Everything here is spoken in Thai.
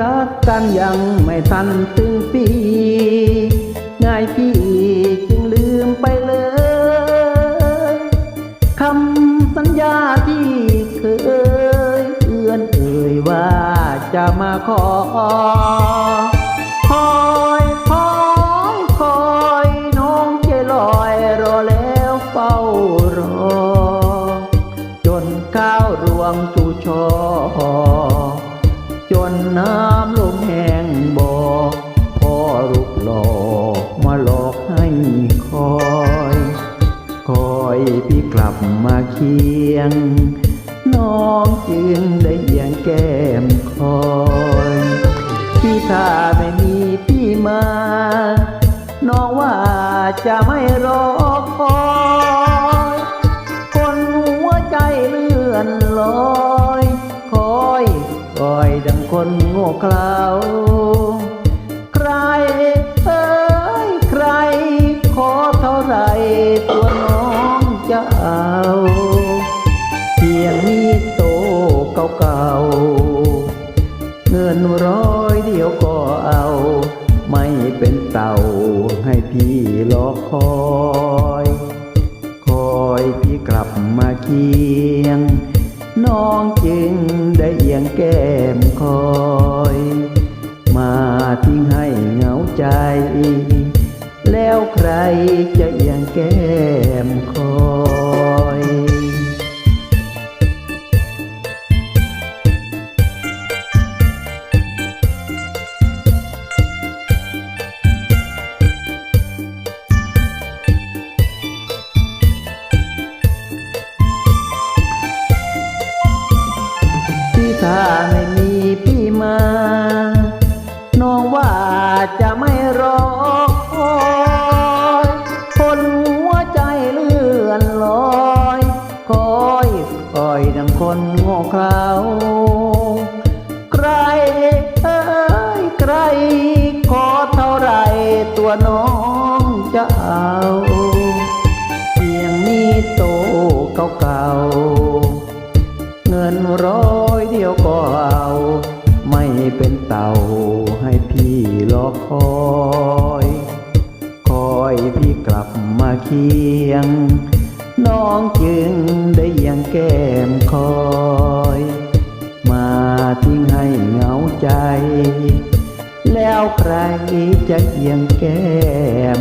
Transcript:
รักันยังไม่ทันถึงปี ง่ายพี่จึงลืมไปเลยคำสัญญาที่เคยเอื้อนเอ่ยว่าจะมาขอ พี่กลับมาเคียง น้องจึงได้เยียงแก้มคอยพี่ถ้าไม่มีพี่มา น้องว่าจะไม่รอคอยคนหัวใจเลื่อนลอย คอย คอยดังคนโง่เขลา เก่าๆ เงินร้อยเดียวก็เอา ไม่เป็นเต่าให้พี่รอคอย คอยพี่กลับมาเคียง น้องจึงได้เอียงแก้มคอย มาทิ้งให้เหงาใจ แล้วใครจะเอียงแก้มคอย ถ้าไม่มีพี่มา น้องว่าจะไม่รอคอยคนหัวใจเลื่อนลอย คอย คอยดังคนโง่เขลา ไม่เป็นเต่าให้พี่รอคอย คอยพี่กลับมาเคียง น้องจึงได้ยังแก้มคอย มาทิ้งให้เหงาใจ แล้วใครจะเอียงแก้ม